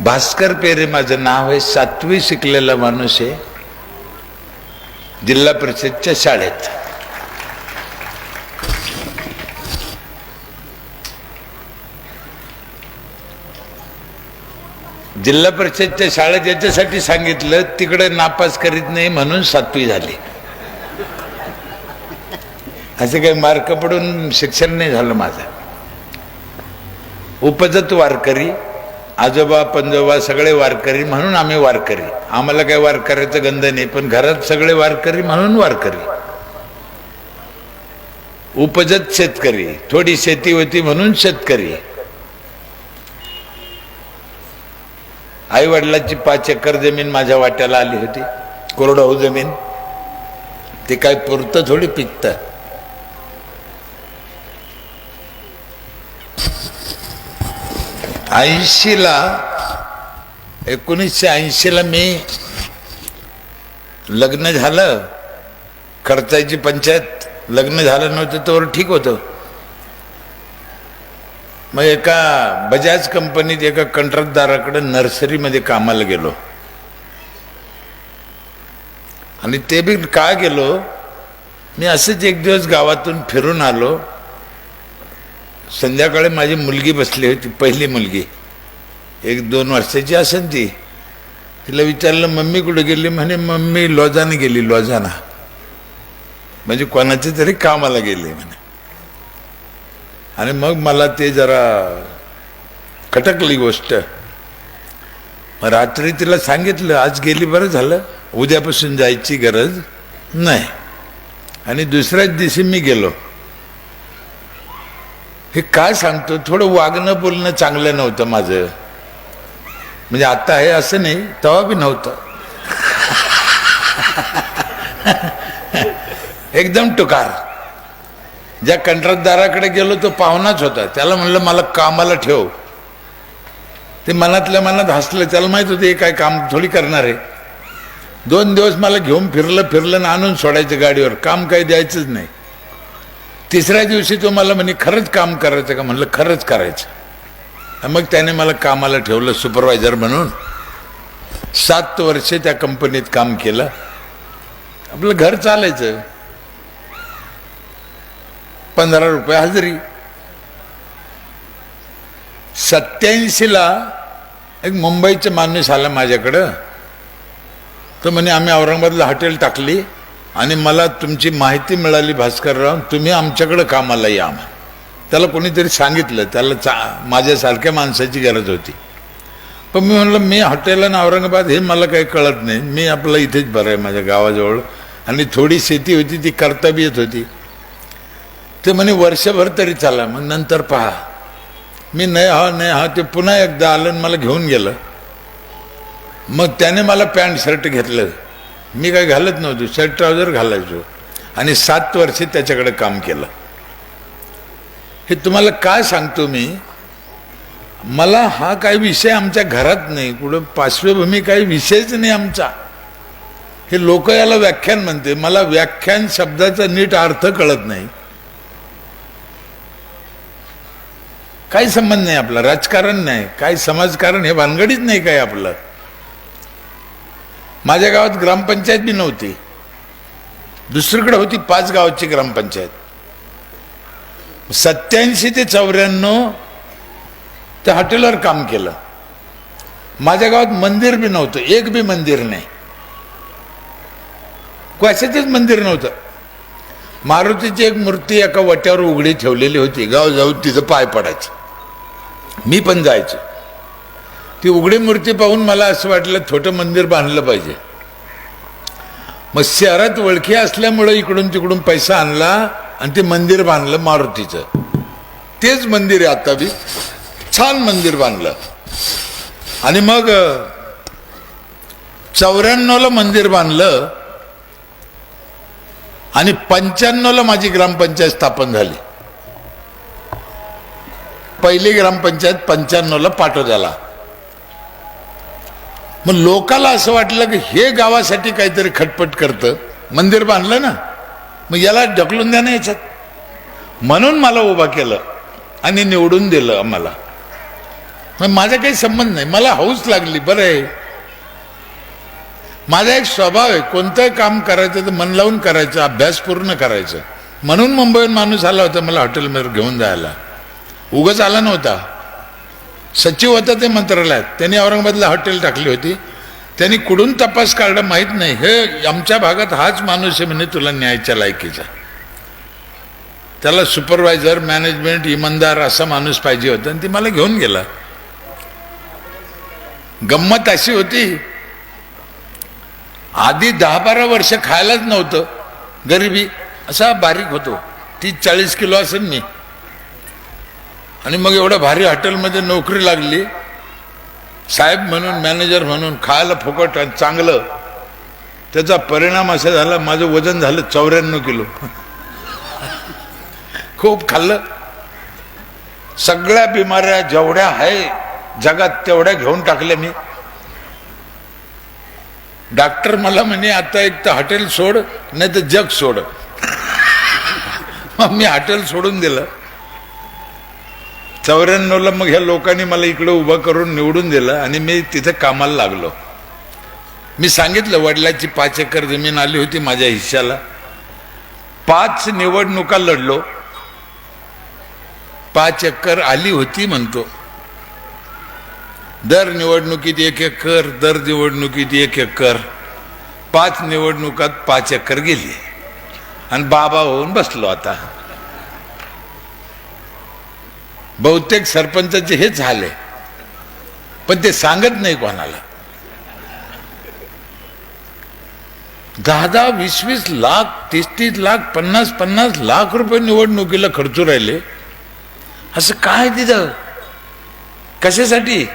भास्कर पेरे माझं नाव आहे सातवी शिकलेला माणूस आहे. जिल्हा परिषदच्या शाळेत. जिल्हा परिषदच्या शाळेत याच्यासाठी सांगितलं तिकडे नापास करीत नाही म्हणून सातवी झाली. असे काही मार्क पडून शिक्षण नाही झालं माझं. उपजत वारकरी आजोबा पंजोबा सगळे वारकरी म्हणून आम्ही वारकरी. आम्हाला काही वारकऱ्याचं गंध नाही पण घरात सगळे वारकरी म्हणून वारकरी. उपजत शेतकरी थोडी शेती होती म्हणून शेतकरी. आई वडिलांची पाच एकर जमीन माझ्या वाट्याला आली होती कोरडवाहू जमीन. ते काय पुरतं थोडी पिकतं. ऐंशीला एकोणीसशे ऐंशीला मी लग्न झालं. खर्चायची पंचायत लग्न झालं नव्हतं तर ठीक होतं. मग एका बजाज कंपनीत एका कंत्राटदाराकडे नर्सरीमध्ये कामाला गेलो. आणि ते बी का गेलो? मी असंच एक दिवस गावातून फिरून आलो. संध्याकाळी माझी मुलगी बसली होती पहिली मुलगी. एक दोन वर्षाची असेल ती. तिला विचारलं मम्मी कुठे गेली? म्हणे मम्मी लोजाने गेली लॉजाना. म्हणजे कोणाच्या तरी कामाला गेली म्हणे. आणि मग मला ते जरा खटकली गोष्ट. मग रात्री तिला सांगितलं आज गेली बरं झालं उद्यापासून जायची गरज नाही. आणि दुसऱ्याच दिवशी मी गेलो. हे काय सांगतो? थोडं वागणं बोलणं चांगलं नव्हतं माझं. म्हणजे आता आहे असं नाही तेव्हा बी नव्हतं. एकदम टुकार. ज्या कंत्राटदाराकडे गेलो तो पाहुणाच होता. त्याला म्हणलं मला कामाला ठेव. ते मनातल्या मनात हसलं. त्याला माहीत होते हे काय काम थोडी करणार आहे. दोन दिवस मला घेऊन फिरलं फिरलं आणून सोडायचं गाडीवर. काम काही द्यायचंच नाही. तिसऱ्या दिवशी तो मला म्हणे खरंच काम करायचं का? म्हणलं खरंच करायचं. मग त्याने मला कामाला ठेवलं सुपरवायझर म्हणून. सात वर्षे त्या कंपनीत काम केलं. आपलं घर चालायचं. पंधरा रुपये हजेरी. सत्याऐंशीला एक मुंबईचा माणूस आला माझ्याकडं. तर म्हणे आम्ही औरंगाबादला हॉटेल टाकली. आणि मला तुमची माहिती मिळाली भास्करराव तुम्ही आमच्याकडं कामाला या त्याला कोणीतरी सांगितलं त्याला चा माझ्यासारख्या माणसाची गरज होती. पण मी म्हणलं मी हॉटेल आणि औरंगाबाद हे मला काही कळत नाही. मी आपलं इथेच बरं आहे माझ्या गावाजवळ. आणि थोडी शेती होती ती करता बी येत होती. ते म्हणे वर्षभर तरी चाला मग नंतर पहा. मी नाही हा नाही हा ते पुन्हा एकदा आलं आणि मला घेऊन गेलं. मग त्याने मला पॅन्ट शर्ट घेतलं. मी काय घालत नव्हतो शर्ट ट्राउझर घालायचो. आणि सात वर्षे त्याच्याकडे काम केलं. हे तुम्हाला काय सांगतो मी? मला हा काही विषय आमच्या घरात नाही कुठं पार्श्वभूमी काही विषयच नाही आमचा. हे लोक याला व्याख्यान म्हणते मला व्याख्यान शब्दाचा नीट अर्थ कळत नाही. काही संबंध नाही आपला राजकारण नाही काय समाजकारण हे भानगडीच नाही काय आपलं. माझ्या गावात ग्रामपंचायत बी नव्हती. दुसरीकडे होती पाच गावाची ग्रामपंचायत. सत्याऐंशी ते चौऱ्याण्णव त्या हॉटेलवर काम केलं. माझ्या गावात मंदिर बी नव्हतं एक बी मंदिर नाही. क्वाशाचंच मंदिर नव्हतं. मारुतीची एक मूर्ती एका वट्यावर उघडी ठेवलेली होती गाव जाऊन तिथं पाय पडायचं. मी पण जायचो. ती उघडी मूर्ती पाहून मला असं वाटलं छोटं मंदिर बांधलं पाहिजे. मग शहरात ओळखी असल्यामुळं इकडून तिकडून पैसा आणला आणि ते मंदिर बांधलं मारुतीचं. तेच मंदिर आहे आता बी. छान मंदिर बांधलं. आणि मग चौऱ्याण्णवला मंदिर बांधलं आणि पंच्याण्णवला माझी ग्रामपंचायत स्थापन झाली. पहिली ग्रामपंचायत पंच्याण्णवला पाटोद्याला. मग लोकाला असं वाटलं की हे गावासाठी काहीतरी खटपट करतं. मंदिर बांधलं ना. मग याला ढकलून द्या ना याच्यात. म्हणून मला उभा केलं आणि निवडून दिलं आम्हाला. मग माझा काही संबंध नाही. मला हौस लागली. बरं आहे. माझा एक स्वभाव आहे. कोणतंही काम करायचं तर मन लावून करायचं. अभ्यास पूर्ण करायचं. म्हणून मुंबईहून माणूस आला होता मला हॉटेलमध्ये घेऊन जायला. उगाच आला नव्हता. सचिव होता ते मंत्रालयात. त्यांनी औरंगाबादला हॉटेल टाकली होती. त्यांनी कुठून तपास काढला माहीत नाही. हे आमच्या भागात हाच माणूस आहे म्हणे तुला न्यायच्या लायकीचा. त्याला सुपरवायझर मॅनेजमेंट इमानदार असा माणूस पाहिजे होता आणि ती मला घेऊन गेला. गंमत अशी होती. आधी दहा बारा वर्ष खायलाच नव्हतं. गरिबी. असा बारीक होतो. तीस चाळीस किलो असेल मी. आणि मग एवढं भारी हॉटेलमध्ये नोकरी लागली. साहेब म्हणून मॅनेजर म्हणून खायला फुकट आणि चांगलं. त्याचा परिणाम असा झाला माझं वजन झालं चौऱ्याण्णव किलो. खूप खाल्लं. सगळ्या बिमाऱ्या जेवढ्या आहे जगात तेवढ्या घेऊन टाकल्या मी. डॉक्टर मला म्हणे आता एक तर हॉटेल सोड नाही तर जग सोड. मग मी हॉटेल सोडून दिलं. चौऱ्याण्णवला मग ह्या लोकांनी मला इकडं उभं करून निवडून दिलं आणि मी तिथं कामाला लागलो. मी सांगितलं वडिलाची पाच एकर जमीन आली होती माझ्या हिश्श्याला. पाच निवडणुका लढलो. पाच एकर आली होती म्हणतो. दर निवडणुकीत एक एकर दर निवडणुकीत एक एकर. पाच निवडणुकात पाच एकर गेली. आणि बाबा होऊन बसलो आता. बहुतेक सरपंचाचे हेच झाले पण ते सांगत नाही कोणाला. दहा दहा वीस वीस लाख तीस तीस लाख पन्नास पन्नास लाख रुपये निवडणुकीला खर्चू राहिले. असं काय तिथं? कशासाठी?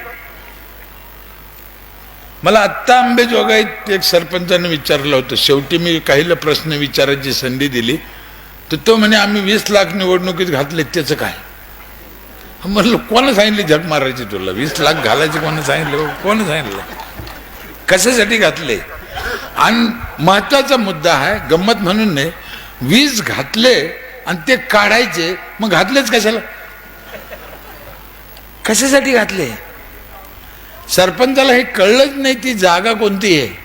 मला आत्ता आंबेजोगाईत एक सरपंचाने विचारलं होतं. शेवटी मी काहीला प्रश्न विचारायची संधी दिली. तर तो म्हणे आम्ही वीस लाख निवडणुकीत घातले त्याचं काय? म्हणलं कोण सांगितले झट मारायची तुला? वीस लाख घालायचे कोण सांगितलं? कोण सांगितलं? कशासाठी घातले? आणि महत्त्वाचा मुद्दा आहे गंमत म्हणून नाही वीज घातले आणि ते काढायचे मग घातलेच कशाला? कशासाठी घातले? सरपंचाला हे कळलंच नाही ती जागा कोणती आहे?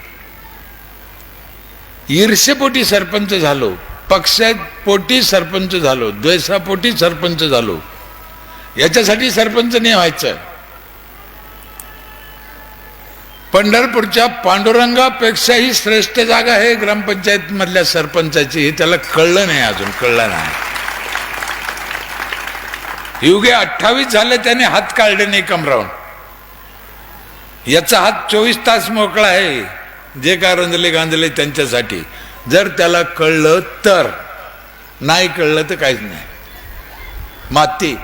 ईर्षेपोटी सरपंच झालो पक्षापोटी सरपंच झालो द्वेषापोटी सरपंच झालो. याच्यासाठी सरपंच नाही व्हायचं पंढरपूरच्या पांडुरंगापेक्षाही श्रेष्ठ जागा आहे ग्रामपंचायत मधल्या सरपंचाची हे त्याला कळलं नाही अजून कळलं नाही. युगे अठ्ठावीस झाले त्याने हात काढले नाही कमरावून याचा हात चोवीस तास मोकळा आहे जे काय रंजले गांजले त्यांच्यासाठी. जर त्याला कळलं तर नाही कळलं तर काहीच नाही. माती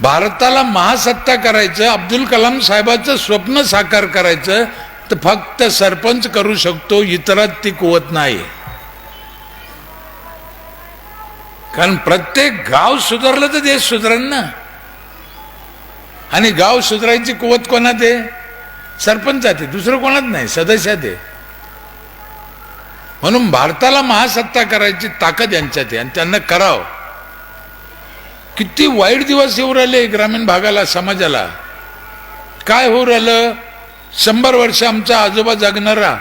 भारताला महासत्ता करायचं अब्दुल कलाम साहेबाचं स्वप्न साकार करायचं तर फक्त सरपंच करू शकतो इतरात ती कुवत नाही. कारण प्रत्येक गाव सुधारलं तर देश सुधारेल ना. आणि गाव सुधारायची कुवत कोणात आहे? सरपंचात आहे दुसरं कोणात नाही सदस्यात आहे. म्हणून भारताला महासत्ता करायची ताकद यांच्यात आहे आणि त्यांना करावं. किती वाईट दिवस येऊ राहिले ग्रामीण भागाला समाजाला. काय होऊ राहिलं? शंभर वर्ष आमचा आजोबा जगणारा.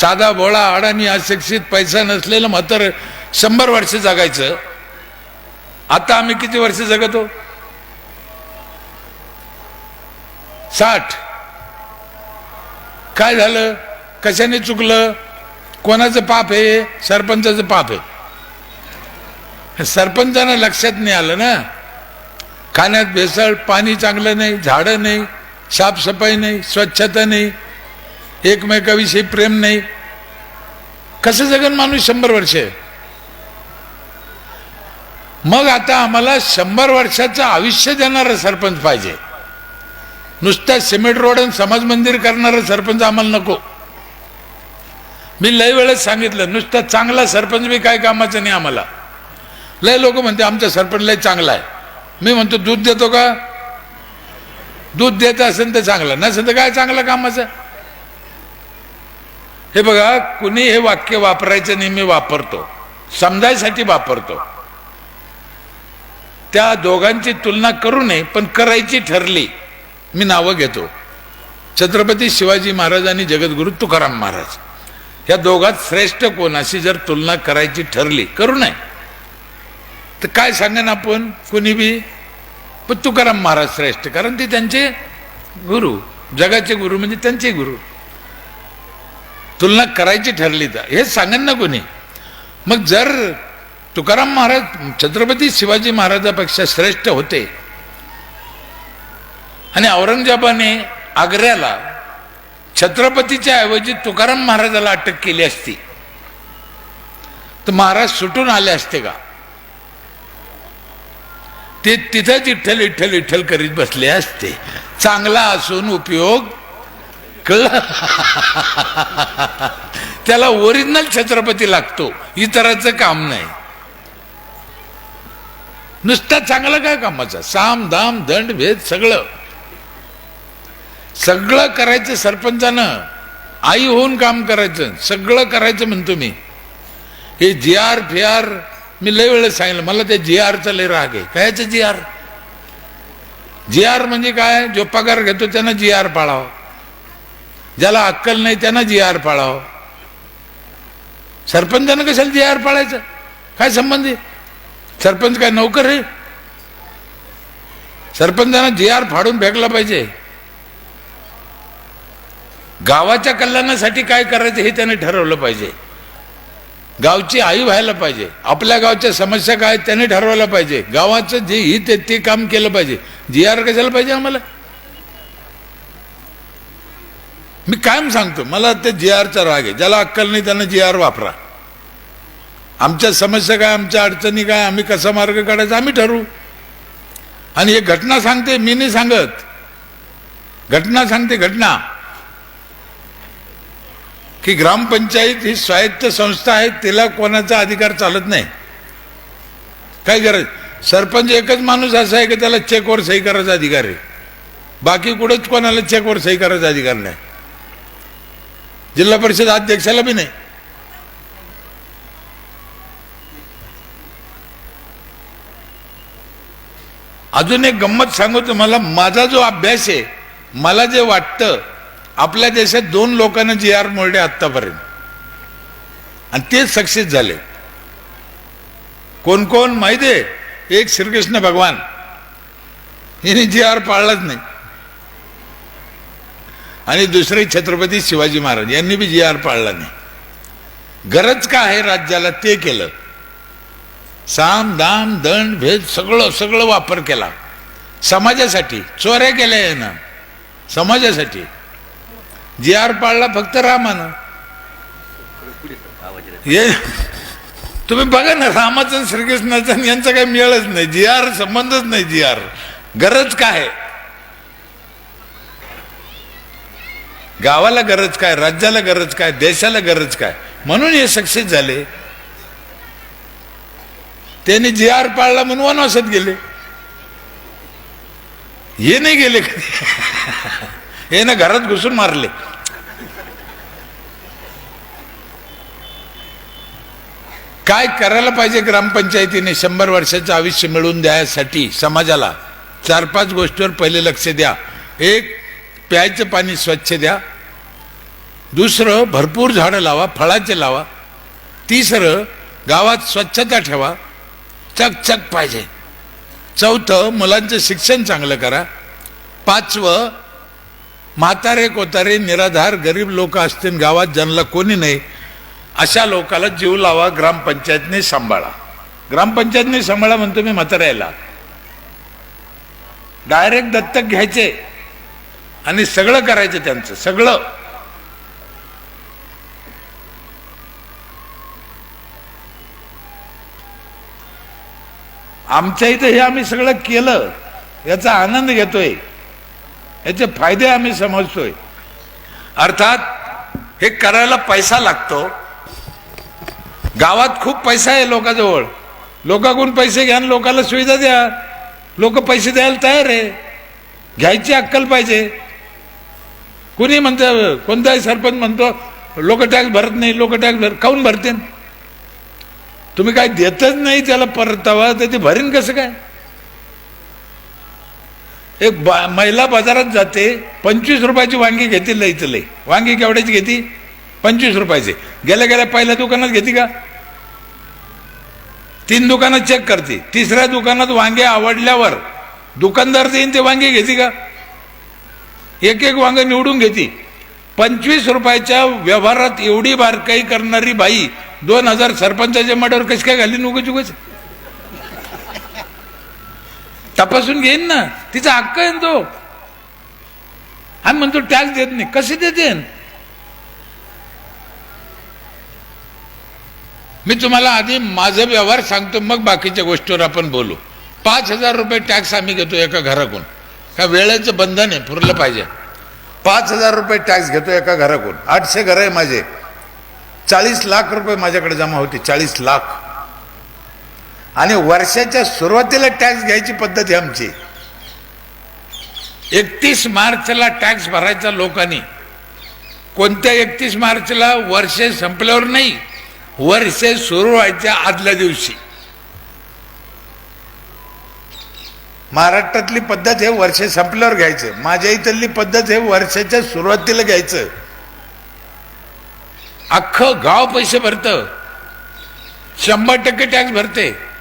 साधा भोळा अडाणी अशिक्षित पैसा नसलेलं म्हातार शंभर वर्ष जगायचं. आता आम्ही किती वर्ष जगतो? साठ. काय झालं? कशाने चुकलं? कोणाचं पाप आहे? सरपंचाचं पाप आहे. सरपंचानं लक्षात नाही आलं ना. खाण्यात भेसळ पाणी चांगलं नाही झाडं नाही साफसफाई नाही स्वच्छता नाही एकमेकाविषयी प्रेम नाही. कसं जगन माणूस शंभर वर्ष? मग आता आम्हाला शंभर वर्षाचं आयुष्य देणारा सरपंच पाहिजे. नुसता सिमेंट रोड आणि समाज मंदिर करणारा सरपंच आम्हाला नको. मी लय वेळेस सांगितलं नुसता चांगला सरपंच बी काय कामाचं नाही आम्हाला. लय लोक म्हणते आमचा सरपंच लय चांगला आहे. मी म्हणतो दूध देतो का? दूध देत असेल तर चांगलं नसेल तर काय चांगलं कामाचं? हे बघा कुणी हे वाक्य वापरायचं नेहमी वापरतो समजायसाठी वापरतो. त्या दोघांची तुलना करू नये पण करायची ठरली मी नावं घेतो. छत्रपती शिवाजी महाराज आणि जगद्गुरु तुकाराम महाराज. या दोघात श्रेष्ठ कोण अशी जर तुलना करायची ठरली करू नये. तर काय सांगेन आपण? कोणी बी? पण तुकाराम महाराज श्रेष्ठ कारण ते त्यांचे गुरु जगाचे गुरु म्हणजे त्यांचे गुरु. तुलना करायची ठरली तर. हे सांगेन ना कोणी. मग जर तुकाराम महाराज छत्रपती शिवाजी महाराजापेक्षा श्रेष्ठ होते आणि औरंगजेबाने आग्र्याला छत्रपतीच्या ऐवजी तुकाराम महाराजाला अटक केली असती तर महाराज सुटून आले असते का? ते तिथंच इठ्ठल इठ्ठल इठ्ठल करीत बसले असते. चांगला असून उपयोग कळ त्याला ओरिजिनल छत्रपती लागतो. इतराचं काम नाही. नुसता चांगला काय कामाचा? साम दाम दंड भेद सगळं. सगळं करायचं सरपंचानं. आई होऊन काम करायचं. सगळं करायचं म्हणतो मी. हे जी आर फी आर मी लय वेळेस सांगितलं मला ते जी आरचा लय राग आहे. कायचं जी आर जी आर म्हणजे काय? जो पगार घेतो त्यांना जी आर पाळावं. ज्याला अक्कल नाही त्यांना जी आर पाळावं. सरपंचानं कशाला जी आर पाळायचं? काय संबंध आहे? सरपंच काय नोकर आहे? सरपंचानं जी आर फाडून फेकला पाहिजे. गावाच्या कल्याणासाठी काय करायचं हे त्याने ठरवलं पाहिजे. गावची आई व्हायला पाहिजे. आपल्या गावच्या समस्या काय आहेत त्याने ठरवायला पाहिजे. गावाचं जे हित आहे ते काम केलं पाहिजे. जी आर कशाला पाहिजे आम्हाला? मी कायम सांगतो मला ते जी आरचा राग आहे. ज्याला अक्कल नाही त्यांना जी आर वापरा. आमच्या समस्या काय आमच्या अडचणी काय आम्ही कसा मार्ग काढायचा आम्ही ठरवू. आणि हे घटना सांगते मी नाही सांगत. घटना सांगते घटना. की ग्रामपंचायत ही स्वायत्त संस्था आहे तिला कोणाचा अधिकार चालत नाही. काय गरज? सरपंच एकच माणूस असा आहे की त्याला चेकवर सही करायचा अधिकार आहे. बाकी कुठंच कोणाला चेकवर सही करायचा अधिकार नाही. जिल्हा परिषद अध्यक्षाला बी नाही. अजून एक गंमत सांगू तुम्हाला. माझा जो अभ्यास आहे मला जे वाटतं आपल्या देशात दोन लोकांना जी आर मोडले आत्तापर्यंत. आणि तेच सक्सेस झाले. कोण कोण माहिती आहे? एक श्रीकृष्ण भगवान. हिने जी आर पाळलाच नाही. आणि दुसरे छत्रपती शिवाजी महाराज यांनी बी जी आर पाळला नाही. गरज का आहे राज्याला? ते केलं. साम दाम दंड भेद सगळं सगळं वापर केला. समाजासाठी. चोऱ्या केल्या यानं. समाजासाठी. जी आर पाळला फक्त रामानं. हे तुम्ही बघा ना रामाचं आणि श्रीकृष्णाचं यांचा काही मिळच नाही. जी आर संबंधच नाही जी आर गरज काय? गावाला गरज काय? राज्याला गरज काय? देशाला गरज काय? म्हणून हे सक्सेस झाले. त्यांनी जी आर पाळला म्हणून वनवासात गेले. हे नाही गेले कधी? हे ना घरात घुसून मारले. काय करायला पाहिजे ग्रामपंचायतीने शंभर वर्षाचं आयुष्य मिळवून द्यायसाठी समाजाला? चार पाच गोष्टीवर पहिले लक्ष द्या. एक प्यायचं पाणी स्वच्छ द्या. दुसरं भरपूर झाडं लावा फळाचे लावा. तिसरं गावात स्वच्छता ठेवा. चकचक पाहिजे. चौथं मुलांचं शिक्षण चांगलं करा. पाचवं म्हातारे कोतारे निराधार गरीब लोक असतील गावात ज्यांना कोणी नाही अशा लोकाला जीव लावा ग्रामपंचायतने सांभाळा. ग्रामपंचायतने सांभाळा म्हणतो मी म्हाताऱ्याला. डायरेक्ट दत्तक घ्यायचे आणि सगळं करायचं त्यांचं सगळं. आमच्या इथं हे आम्ही सगळं केलं याचा आनंद घेतोय. याचे फायदे आम्ही समजतोय. अर्थात हे करायला पैसा लागतो. गावात खूप पैसा आहे लोकाजवळ. लोकांकडून पैसे घ्या आणि लोकांना सुविधा द्या. लोक पैसे द्यायला तयार आहे. घ्यायची अक्कल पाहिजे. कुणी म्हणतं कोणताही सरपंच म्हणतो लोक टॅक्स भरत नाही लोक टॅक्स भर काऊन भरते? तुम्ही काय देतच नाही त्याला परतावा तर ते भरीन कसं काय? एक बा महिला बाजारात जाते पंचवीस रुपयाची वांगी घेते लई तर लई. वांगी केवढ्याची घेते? पंचवीस रुपयाचे. गेल्या गेल्या पहिल्या दुकानात घेते का? तीन दुकानात चेक करते. तिसऱ्या दुकानात वांगे आवडल्यावर दुकानदार देईन ते वांगे घेते का? एक एक वांग निवडून घेते. पंचवीस रुपयाच्या व्यवहारात एवढी बारकाई करणारी बाई दोन हजार सरपंचाच्या मड्यावर कशी काय घाली उगच उगच तपासून घेईन ना. तिचा हक्क आहे ना तो. आम्ही म्हणतो टॅक्स देत नाही. कसे देते? मी तुम्हाला आधी माझं व्यवहार सांगतो मग बाकीच्या गोष्टीवर आपण बोलू. पाच हजार रुपये टॅक्स आम्ही घेतो एका घराकडून. का वेळेचं बंधन आहे पुरलं पाहिजे. पाच हजार रुपये टॅक्स घेतो एका घराकडून. आठशे घर आहे माझे. चाळीस लाख रुपये माझ्याकडे जमा होते चाळीस लाख. आणि वर्षाच्या सुरुवातीला टॅक्स घ्यायची पद्धत आहे आमची. एकतीस मार्चला टॅक्स भरायचा लोकांनी. कोणत्या एकतीस मार्चला? वर्षे संपल्यावर नाही वर्षे सुरू व्हायच्या आदल्या दिवशी. महाराष्ट्रातली पद्धत हे वर्ष संपल्यावर घ्यायचं. माझ्या इथली पद्धत हे वर्षाच्या सुरुवातीला घ्यायचं. अख्खं गाव पैसे भरतं. शंभर टक्के टॅक्स भरते.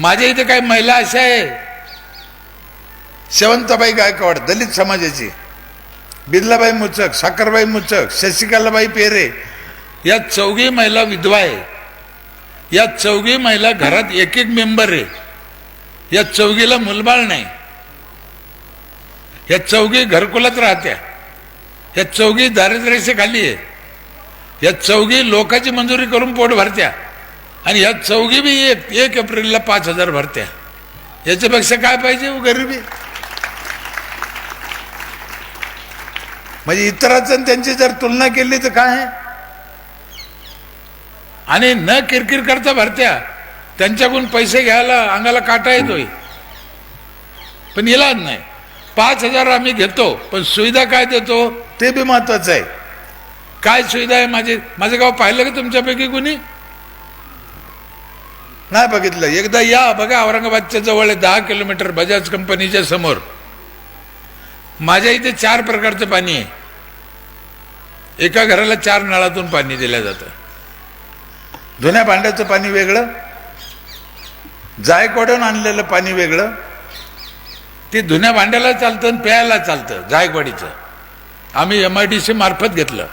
माझ्या इथे काही महिला अशा आहे. शेवंताबाई गायकवाड दलित समाजाची. बिर्लाबाई मुचक साखरबाई मुचक शशिकलाबाई पेरे. या चौघी महिला विधवा आहे. या चौघी महिला घरात एक एक मेंबर आहे. या चौघीला मुलबाळ नाही. या चौघी घरकुलात राहत्या. या चौघी दारिद्र्याशी खाली आहे. या चौघी लोकांची मंजुरी करून पोट भरत्या. आणि या चौघी बी एक एक एप्रिलला पाच हजार भरत्या. याच्यापेक्षा काय पाहिजे हो गरिबी? म्हणजे इतरांचं त्यांची जर तुलना केली तर काय? आहे आणि न किरकिर करता भरत्या. त्यांच्याकडून पैसे घ्यायला अंगाला काटा येतोय. पण इलाज नाही. पाच हजार आम्ही घेतो पण सुविधा काय देतो? ते बी महत्वाचं आहे. काय सुविधा आहे माझे? माझं गाव पाहिलं का तुमच्यापैकी कुणी? नाही बघितलं. एकदा या बघा औरंगाबादच्या जवळ आहे दहा किलोमीटर बजाज कंपनीच्या समोर. माझ्या इथे चार प्रकारचं पाणी आहे. एका घराला चार नळातून पाणी दिलं जातं. जुन्या भांड्याचं पाणी वेगळं जायकवाडून आणलेलं पाणी वेगळं ते धुन्या भांड्याला चालतं आणि प्यायला चालतं जायकवाडीचं. आम्ही एम आय डी सी मार्फत घेतलं.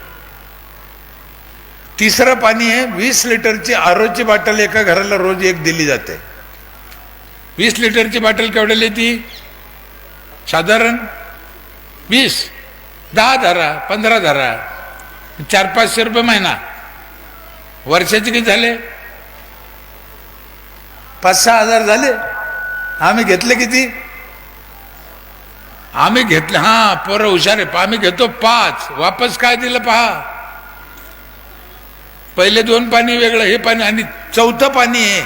तिसरं पाणी आहे वीस लिटरची आरोची बाटल एका घराला रोज एक दिली जाते. वीस लिटरची बाटल केवढ्याला ती साधारण वीस दहा धरा पंधरा धरा चार पाचशे रुपये महिना. वर्षाचे किती झाले? पाच सहा हजार झाले. आम्ही घेतले किती? आम्ही घेतले हा पोरं हुशार आहे आम्ही घेतो पाच. वापस काय दिलं पहा? पहिले दोन पाणी वेगळं हे पाणी आणि चौथं पाणी आहे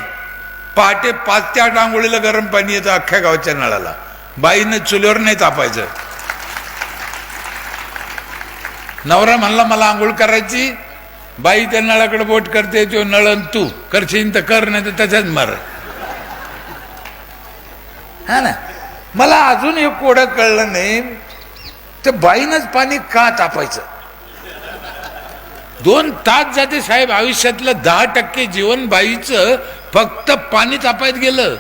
पहाटे पाच ते आठ आंघोळीला गरम पाणी येतं अख्ख्या गावच्या नळाला. बाईनं चुलीवर नाही तापायचं. नवरा म्हणला मला आंघोळ करायची बाई त्या नळाकडे बोट करते तो नळन तू. करशील तर कर नाही तर त्याच्याच मार. हा ना? मला अजून एक कोडं कळलं नाही. तर बाईनच पाणी का तापायचं? दोन तास जाते साहेब आयुष्यातलं दहा टक्के जीवन बाईचं फक्त पाणी तापायत गेलं.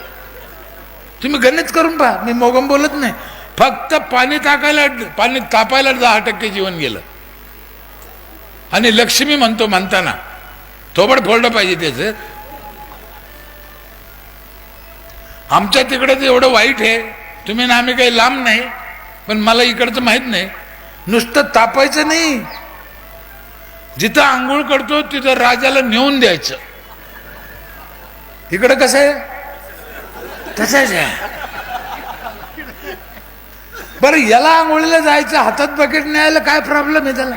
तुम्ही गणित करून पहा मी मोगम बोलत नाही. फक्त पाणी टाकायला पाणी तापायला दहा टक्के जीवन गेलं. आणि लक्ष्मी म्हणतो म्हणताना थोबड फोडलं पाहिजे त्याचं. आमच्या तिकडे तर एवढं वाईट आहे तुम्ही ना आम्ही काही लांब नाही पण मला इकडचं माहीत नाही. नुसतं तापायचं नाही. जिथं आंघोळ करतो तिथं राजाला नेऊन द्यायचं. इकडं कसं आहे? तसंच आहे. बरं याला आंघोळीला जायचं हातात बकेट न्यायला काय प्रॉब्लेम आहे त्याला?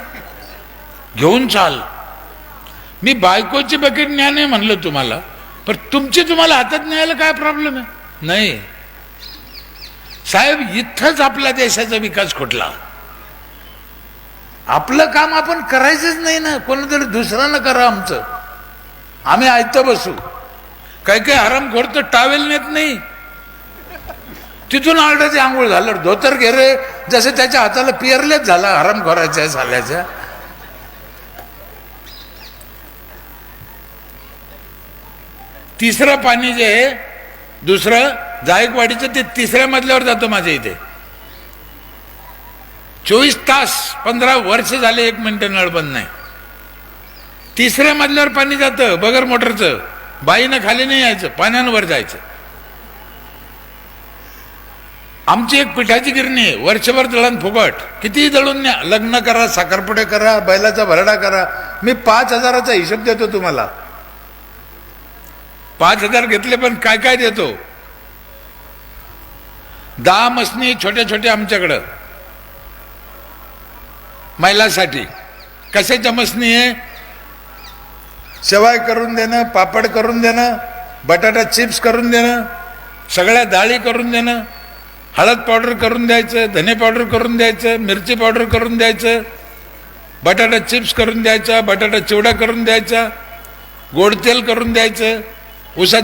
घेऊन चाल. मी बायकोची बकेट न्या नाही म्हणलं तुम्हाला पण तुमची तुम्हाला हातात न्यायला काय प्रॉब्लेम आहे? नाही. साहेब इथंच आपल्या देशाचा विकास खोटला. आपलं काम आपण करायचंच नाही ना. कोणीतरी दुसऱ्यानं करा आमचं. आम्ही ऐकतं बसू. काही काही आराम तर टावेल नेत नाही. तिथून आलडाची आंघोळ झालं धोतर घेरे जसे जसं त्याच्या हाताला पिरलेच झाला आराम करायच्या झाल्याचा. तिसरं पाणी जे आहे दुसरं जायकवाडीचं ते तिसऱ्या मजल्यावर जातो माझ्या इथे. चोवीस तास पंधरा वर्ष झाले एक मिनिट नळ बंद नाही. तिसऱ्या मजल्यावर पाणी जातं बगर मोटरचं. बाईनं खाली नाही यायचं पाण्यावर जायचं. आमची एक पिठाची गिरणी आहे वर्षभर दळण फुकट. कितीही दळून न्या लग्न करा साखरपुडे करा बैलाचा भरडा करा. मी पाच हजाराचा हिशोब देतो तुम्हाला. पाच हजार घेतले पण काय काय देतो? दहा मसनी छोट्या छोट्या आमच्याकडं. महिलासाठी. कसे चमसणी आहे? शेवाय करून देणं पापड करून देणं बटाटा चिप्स करून देणं सगळ्या डाळी करून देणं हळद पावडर करून द्यायचं धने पावडर करून द्यायचं मिरची पावडर करून द्यायचं बटाटा चिप्स करून द्यायचा बटाटा चिवडा करून द्यायचा गोड तेल करून द्यायचं उसाचा